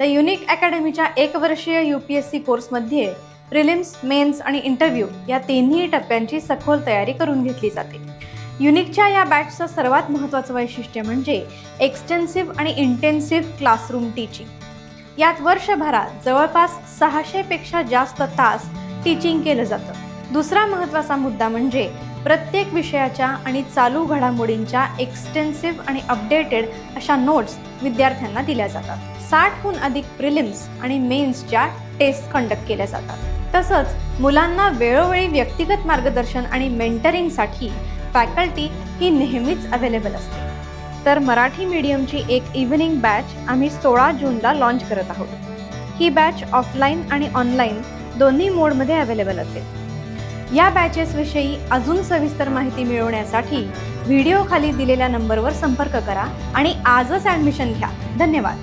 तर युनिक अकॅडमीच्या एक वर्षीय यू पी एस सी कोर्समध्ये प्रिलिम्स मेन्स आणि इंटरव्ह्यू या तिन्ही टप्प्यांची सखोल तयारी करून घेतली जाते. युनिकच्या या बॅचचं सर्वात महत्त्वाचं वैशिष्ट्य म्हणजे एक्सटेन्सिव्ह आणि इंटेन्सिव्ह क्लासरूम टीचिंग यात वर्षभरात जवळपास सहाशेपेक्षा जास्त तास टीचिंग केलं जातं. दुसरा महत्त्वाचा मुद्दा म्हणजे प्रत्येक विषयाच्या आणि चालू घडामोडींच्या एक्सटेन्सिव्ह आणि अपडेटेड अशा नोट्स विद्यार्थ्यांना दिल्या जातात. साठहून अधिक प्रिलिम्स आणि मेन्सच्या टेस्ट कंडक्ट केल्या जातात. तसंच मुलांना वेळोवेळी व्यक्तिगत मार्गदर्शन आणि मेंटरिंगसाठी फॅकल्टी ही नेहमीच अवेलेबल असते. तर मराठी मीडियमची एक इव्हिनिंग बॅच आम्ही सोळा जूनला लॉन्च करत आहोत. ही बॅच ऑफलाईन आणि ऑनलाईन दोन्ही मोडमध्ये अवेलेबल असेल या बॅचेसविषयी अजून सविस्तर माहिती मिळवण्यासाठी व्हिडिओ खाली दिलेल्या नंबरवर संपर्क करा आणि आजच ॲडमिशन घ्या. धन्यवाद.